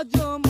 অজম